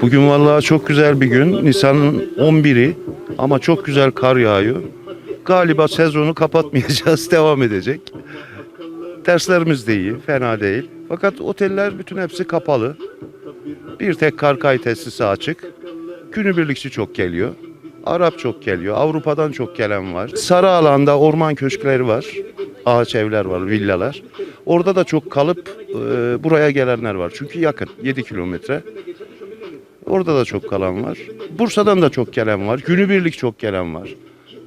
Bugün vallahi çok güzel bir gün. Nisan'ın 11'i ama çok güzel kar yağıyor. Galiba sezonu kapatmayacağız, devam edecek. Derslerimiz de iyi, fena değil. Fakat oteller bütün hepsi kapalı. Bir tek Karkay tesisi açık. Günübirlikçi çok geliyor. Arap çok geliyor. Avrupa'dan çok gelen var. Sarı alanda orman köşkleri var. Ağaç evler var, villalar. Orada da çok kalıp e, buraya gelenler var. Çünkü yakın, 7 kilometre. Orada da çok kalan var. Bursa'dan da çok gelen var. Günübirlik çok gelen var.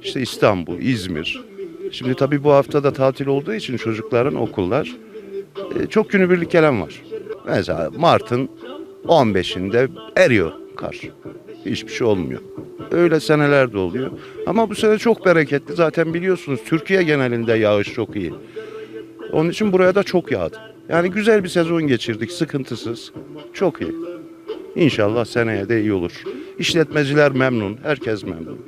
İşte İstanbul, İzmir. Şimdi tabii bu hafta da tatil olduğu için çocukların okullar e, çok günübirlik gelen var. Mesela Mart'ın 15'inde eriyor kar. Hiçbir şey olmuyor. Öyle seneler de oluyor. Ama bu sene çok bereketli. Zaten biliyorsunuz Türkiye genelinde yağış çok iyi. Onun için buraya da çok yağdı. Yani güzel bir sezon geçirdik sıkıntısız. Çok iyi. İnşallah seneye de iyi olur. İşletmeciler memnun, herkes memnun.